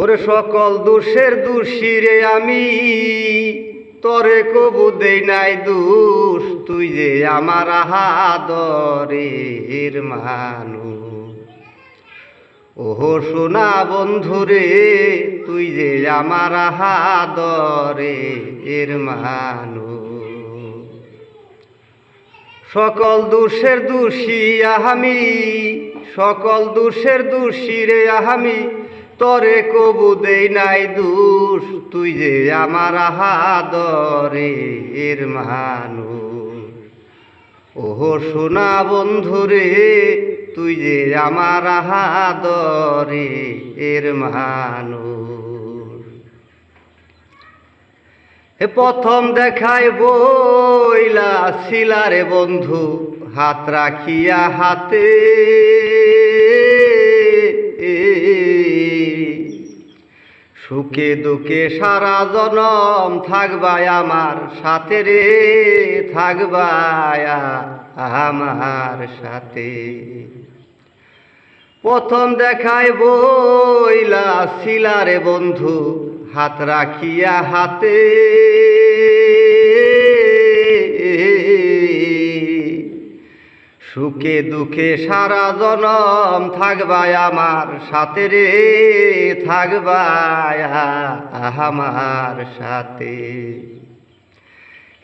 ওরে সকল দোষের দোষী রে আমি। তরে কবু দেই নাই দোষ, তুই যে আমার আহাদরের মানুষ। ওহো সোনা বন্ধু রে তুই যে আমার আহাদরে এর মানুষ। সকল দোষের দোষী আহামি সকল দোষের দোষী রে আহামি তরে কবু দেই নাই দোষ তুই যে আমার আহাদরে এর মানুষ। ওহো সোনা বন্ধু রে, তুই যে আমার আহাদরে এর মানুষ। হে প্রথম দেখায় বইলা শিলারে বন্ধু, হাত রাখিয়া হাতে সুখে দুঃখে সারা জনম থাকবাই আমার সাথে রে, থাকবাই আমার সাথে। প্রথম দেখায় বইলা শিলারে বন্ধু, হাত রাখিয়া হাতে। সুখে দুঃখে সারা জনম থাকবাই আমার, সাথে রে থাকবাই আমার সাথে।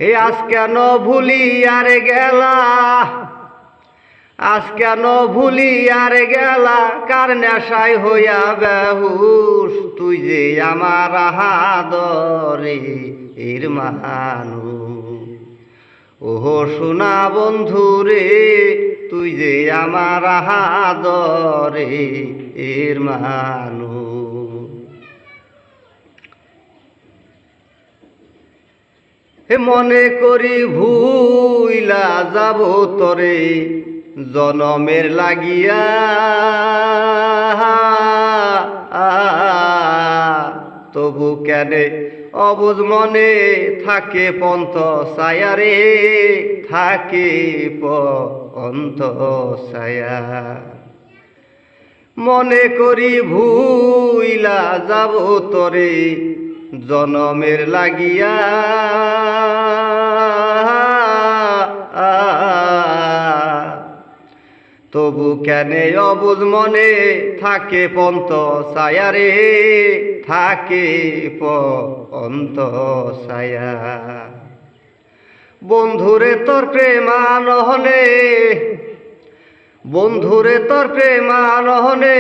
হে আজ কেন ভুলি আর গেলা? আজ কেন ভুলি আর গেলা? কার নেশায় হইয়া বেহুস তুই যে আমার হাদরে এর মানু ওহো সোনা বন্ধু রে তুই যে আমার হাদরে এর মানু হে মনে করি ভুইলা যাব তরে, জনমের লাগিয়া। তবু কেনে অবুজ মনে থাকে পন্থ সায়ারে থাকে পন্থ সায়া মনে করি ভুইলা যাব তরে, জনমের লাগিয়া। তবু কেনে অবুজ মনে থাকে পন্ত সায়ারে থাকে পন্ত সায়া বন্ধুরে তোর প্রেমানহনে, বন্ধুরে তোর প্রেমানহনে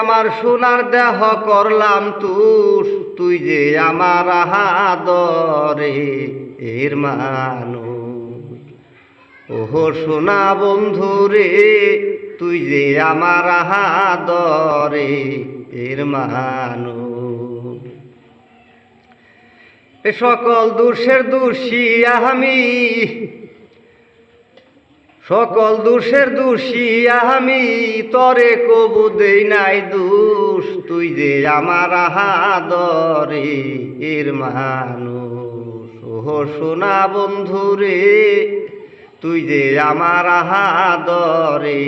আমার সোনার দেহ করলাম তুষ, তুই যে আমার হাদরে এর মানুষ। ওহো সোনা বন্ধুরে, তুই যে আমার হাদরে এর মানুষ এ সকল দোষের দোষী আমি সকল দোষের দোষী আমি তরে কবু দেই নাই দোষ, তুই যে আমার হাদরে এর মানুষ ওহো সোনা বন্ধুরে, তুই যে আমার হাদরে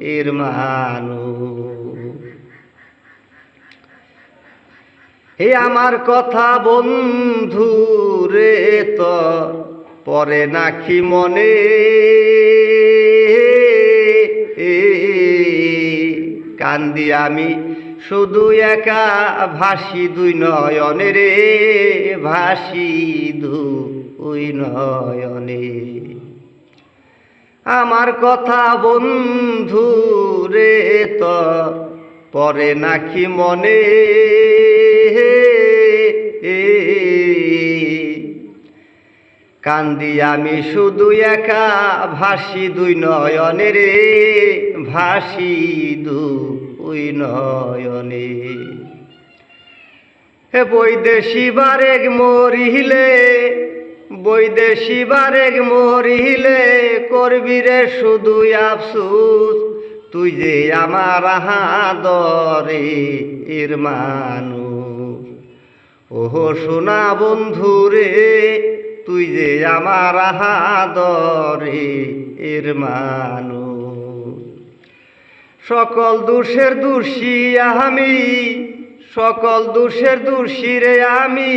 এর মানুষ হে আমার কথা বন্ধু রে তো, পরে নাকি মনে কান্দি আমি, শুধু একা ভাসি দুই নয়নে রে, ভাসি দুই নয়নে। আমার কথা বন্ধু রে তো, পরে নাকি মনে কান্দি আমি শুধু একা, ভাসি দুই নয়নে রে, ভাসি দুই নয়নে। হে বৈদেশি বারেক মরিলে, বৈদেশি বারেক মরিলে, করবি রে শুধু আফসুস, তুই যে আমার হাদরে এর মানুষ। ওহো সোনা বন্ধু রে তুই যে আমার হাদরে এর মানুষ সকল দোষের দোষী আমি, সকল দোষের দোষী রে আমি,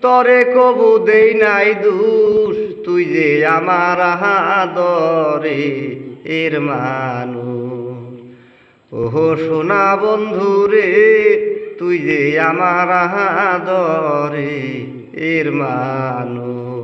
তরে কবু দেই নাই দোষ, তুই যে আমার আদরে এর মানুষ ওহো সোনা বন্ধু রে, তুই যে আমার আদরে এর মানুষ